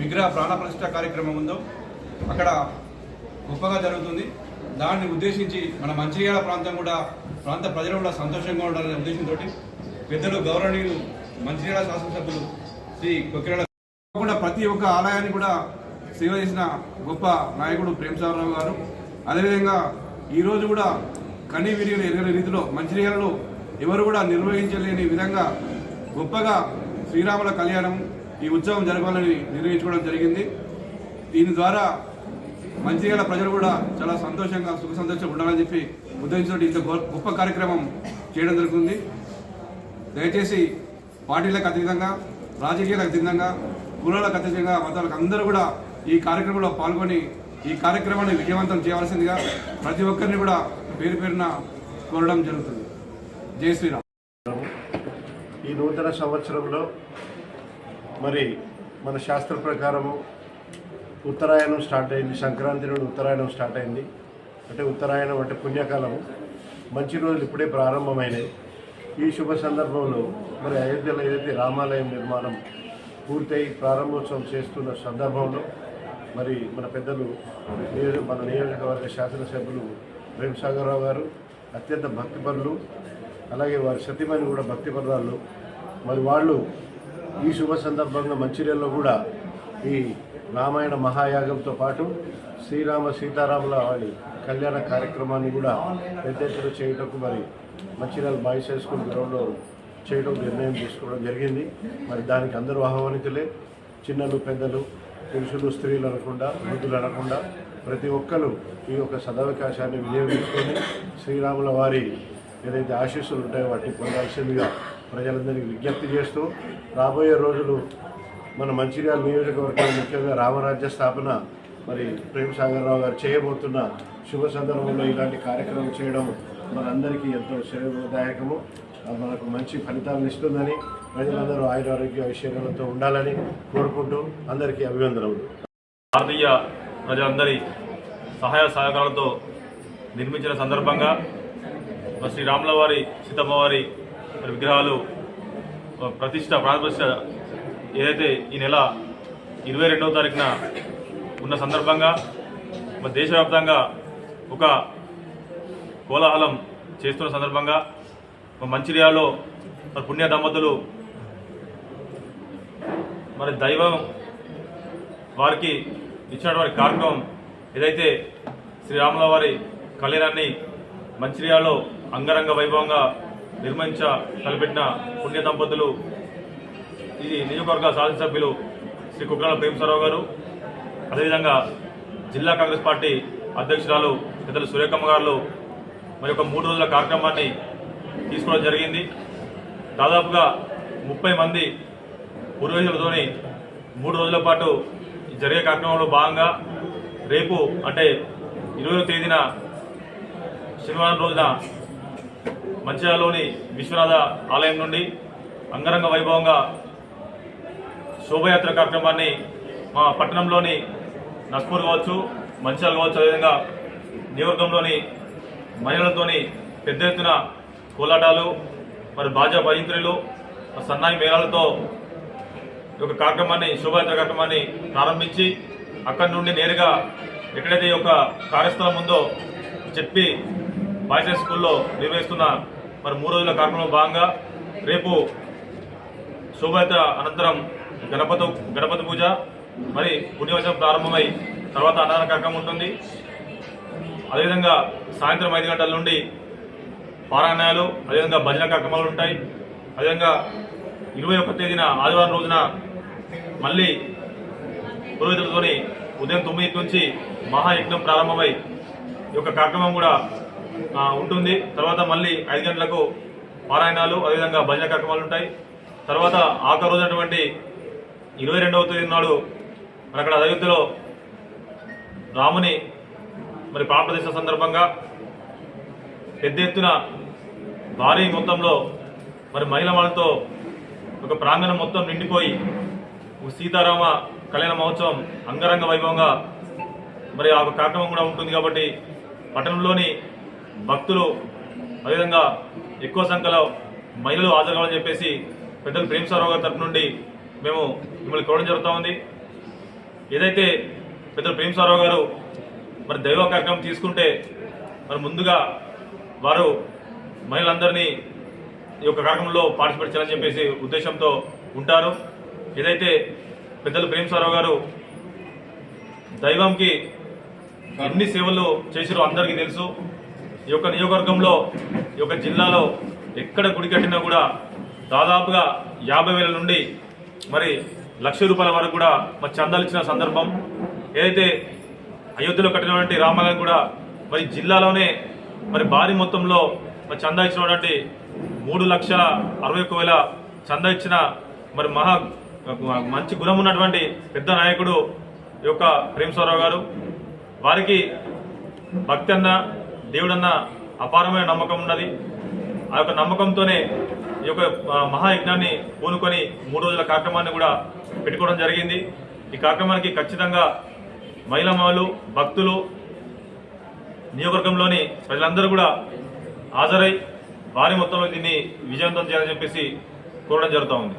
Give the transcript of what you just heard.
విగ్రహ ప్రాణప్రతిష్ట కార్యక్రమం ఉందో అక్కడ గొప్పగా జరుగుతుంది. దాన్ని ఉద్దేశించి మన మంచిర్యాల ప్రాంతం కూడా ప్రాంత ప్రజలు కూడా సంతోషంగా ఉండాలనే ఉద్దేశంతో పెద్దలు గౌరవనీయులు మంచిర్యాల శాసనసభ్యులు శ్రీ కొక్కిరాల ప్రతి ఒక్క ఆలయాన్ని కూడా సేవ చేసిన గొప్ప నాయకుడు ప్రేమసాగరరావు గారు. అదేవిధంగా ఈరోజు కూడా కనీ విరిగిన ఎరగని రీతిలో మంచిర్యాలలో ఎవరు కూడా నిర్వహించలేని విధంగా గొప్పగా శ్రీరాముల కళ్యాణం ఈ ఉత్సవం జరగాలని నిర్వహించుకోవడం జరిగింది. దీని ద్వారా మంచిర్యాల ప్రజలు కూడా చాలా సంతోషంగా సుఖ సంతోషంగా ఉండాలని చెప్పి ఉద్దేశించిన ఇంత గొ- గొప్ప కార్యక్రమం చేయడం జరుగుతుంది. దయచేసి పార్టీలకు అతీతంగా రాజకీయాలకు అతీతంగా కులాలకు అతీతంగా మతాలకు అందరూ కూడా ఈ కార్యక్రమంలో పాల్గొని ఈ కార్యక్రమాన్ని విజయవంతం చేయవలసిందిగా ప్రతి ఒక్కరిని కూడా పేరు పేరున కోరడం జరుగుతుంది. జై శ్రీరామ్. ఈ నూతన సంవత్సరంలో మరి మన శాస్త్ర ప్రకారము ఉత్తరాయణం స్టార్ట్ అయింది సంక్రాంతి నుండి ఉత్తరాయణం స్టార్ట్ అయింది. అంటే ఉత్తరాయణం అంటే పుణ్యకాలము. మంచి రోజులు ఇప్పుడే ప్రారంభమైనాయి. ఈ శుభ సందర్భంలో మరి అయోధ్యలో ఏదైతే రామాలయం నిర్మాణం పూర్తయి ప్రారంభోత్సవం చేస్తున్న సందర్భంలో మరి మన పెద్దలు నియోజక మన నియోజకవర్గ శాసనసభ్యులు ప్రేమసాగరరావు గారు అత్యంత భక్తిపరులు అలాగే వారి సతీమణి కూడా భక్తిపరురాళ్ళు. మరి వాళ్ళు ఈ శుభ సందర్భంగా మంచిర్యాలలో కూడా ఈ రామాయణ మహాయాగంతో పాటు శ్రీరామ సీతారాముల వారి కళ్యాణ కార్యక్రమాన్ని కూడా పెద్ద ఎత్తున చేయటకు మరి మంచిర్యాల బాయ్స్ హై స్కూల్ గ్రౌండ్లో చేయడం నిర్ణయం తీసుకోవడం జరిగింది. మరి దానికి అందరూ ఆహ్వానితులే. చిన్నలు పెద్దలు పురుషులు స్త్రీలు అనకుండా వృద్ధులు అనకుండా ప్రతి ఒక్కరు ఈ యొక్క సదవకాశాన్ని వినియోగించుకొని శ్రీరాముల వారి ఏదైతే ఆశీస్సులు ఉంటాయో వాటిని పొందాల్సిందిగా ప్రజలందరికీ విజ్ఞప్తి చేస్తూ రాబోయే రోజులు మన మంచిర్యాల నియోజకవర్గంలో ముఖ్యంగా రామరాజ్య స్థాపన మరి ప్రేమ్ సాగర్ రావు గారు చేయబోతున్న శుభ సందర్భంలో ఇలాంటి కార్యక్రమం చేయడం మనందరికీ ఎంతో శ్రేయదాయకము అది మనకు మంచి ఫలితాలను ఇస్తుందని ప్రజలందరూ ఆయురారోగ్య ఐశ్వర్యాలతో ఉండాలని కోరుకుంటూ అందరికీ అభివందనములు భారతీయ ప్రజలందరి సహాయ సహకారాలతో నిర్మించిన సందర్భంగా మరి శ్రీ రాముల వారి సీతమ్మ వారి విగ్రహాలు ప్రతిష్ట ప్రాణప్రతిష్ట ఏదైతే ఈ నెల ఇరవై రెండవ తారీఖున ఉన్న సందర్భంగా మన దేశవ్యాప్తంగా ఒక కోలాహలం చేస్తున్న సందర్భంగా మన మంచిర్యాలలో మరి పుణ్య దంపతులు మరి దైవం వారికి ఇచ్చినటువంటి కార్యక్రమం ఏదైతే శ్రీరాముల వారి కళ్యాణాన్ని మంచిర్యాలలో అంగరంగ వైభవంగా నిర్మించ తలపెట్టిన పుణ్య దంపతులు ఇది నియోజకవర్గ శాసనసభ్యులు శ్రీ కుక్రాల ప్రేమసారావు గారు. అదేవిధంగా జిల్లా కాంగ్రెస్ పార్టీ అధ్యక్షురాలు పెద్దలు సురేఖమ్మ గారు. మరి ఒక మూడు రోజుల కార్యక్రమాన్ని తీసుకోవడం జరిగింది. దాదాపుగా ముప్పై మంది పురోహితులతోని మూడు రోజుల పాటు ఈ జరిగే కార్యక్రమంలో భాగంగా రేపు అంటే ఇరవై తేదీన శనివారం రోజున మంచిర్యాలలోని విశ్వనాథ ఆలయం నుండి అంగరంగ వైభవంగా శోభయాత్ర కార్యక్రమాన్ని మా పట్టణంలోని నస్పూర్ కావచ్చు మంచిర్యాల కావచ్చు అదేవిధంగా నియోజకంలోని మహిళలతోని పెద్ద ఎత్తున కోలాటాలు మరి బాజా భయంత్రులు సన్నాయి మేళాలతో ఈ యొక్క కార్యక్రమాన్ని శోభయాత్ర కార్యక్రమాన్ని ప్రారంభించి అక్కడి నుండి నేరుగా ఎక్కడైతే ఈ యొక్క కార్యస్థలం ఉందో చెప్పి బాయ్స్ హై స్కూల్లో నిర్వహిస్తున్న మరి మూడు రోజుల కార్యక్రమంలో భాగంగా రేపు శోభయాత్ర అనంతరం గణపతి గణపతి పూజ మరి పుణ్యవచనం ప్రారంభమై తర్వాత అన్నదాన కార్యక్రమం ఉంటుంది. అదేవిధంగా సాయంత్రం ఐదు గంటల నుండి పారాయణాలు అదేవిధంగా భజన కార్యక్రమాలు ఉంటాయి. అదేవిధంగా ఇరవై ఒక్క తేదీన ఆదివారం రోజున మళ్ళీ పురోహితులతోని ఉదయం తొమ్మిది నుంచి మహాయజ్ఞం ప్రారంభమై ఈ యొక్క కార్యక్రమం కూడా ఉంటుంది. తర్వాత మళ్ళీ ఐదు గంటలకు పారాయణాలు అదేవిధంగా భజన కార్యక్రమాలు ఉంటాయి. తర్వాత ఆఖరి రోజునటువంటి ఇరవై రెండవ తేదీ నాడు మరి అక్కడ అయోధ్యలో రాముని మరి ప్రాణప్రతిష్ఠ సందర్భంగా పెద్ద ఎత్తున భారీ మొత్తంలో మరి మహిళ వాళ్ళతో ఒక ప్రాంగణం మొత్తం నిండిపోయి సీతారామ కళ్యాణ మహోత్సవం అంగరంగ వైభవంగా మరి ఆ కార్యక్రమం కూడా ఉంటుంది కాబట్టి పట్టణంలోని భక్తులు అదేవిధంగా ఎక్కువ సంఖ్యలో మహిళలు హాజరు కావాలని చెప్పేసి పెద్దలు ప్రేమసారావు గారి తరపు నుండి మేము మిమ్మల్ని కోరడం జరుగుతూ ఉంది. ఏదైతే పెద్ద ప్రేమసారావు గారు మరి దైవ కార్యక్రమం తీసుకుంటే మరి ముందుగా వారు మహిళలందరినీ ఈ యొక్క కార్యక్రమంలో పార్టిసిపేట్ చేయాలని చెప్పేసి ఉద్దేశంతో ఉంటారు. ఏదైతే పెద్దలు ప్రేమసారావు గారు దైవంకి ఎన్ని సేవలు చేసిరో అందరికీ తెలుసు. ఈ యొక్క నియోజకవర్గంలో ఈ యొక్క జిల్లాలో ఎక్కడ గుడి కట్టినా కూడా దాదాపుగా యాభై వేల నుండి మరి లక్ష రూపాయల వరకు కూడా మరి చందాలు ఇచ్చిన సందర్భం. ఏదైతే అయోధ్యలో కట్టినటువంటి రామాలయం కూడా మరి జిల్లాలోనే మరి భారీ మొత్తంలో మరి చందా ఇచ్చినటువంటి మూడు లక్షల అరవై ఒక్క వేల చందా ఇచ్చిన మరి మహా మంచి గుణం ఉన్నటువంటి పెద్ద నాయకుడు ఈ యొక్క ప్రేమస్వరరావు గారు. వారికి భక్తి అన్న దేవుడన్న అపారమైన నమ్మకం ఉన్నది. ఆ యొక్క నమ్మకంతోనే ఈ యొక్క మహాయజ్ఞాన్ని పూనుకొని మూడు రోజుల కార్యక్రమాన్ని కూడా పెట్టుకోవడం జరిగింది. ఈ కార్యక్రమానికి ఖచ్చితంగా మహిళమాలు భక్తులు నియోజకవర్గంలోని ప్రజలందరూ కూడా హాజరై భారీ మొత్తంలో దీన్ని విజయవంతం చేయాలని చెప్పేసి కోరడం జరుగుతూ ఉంది.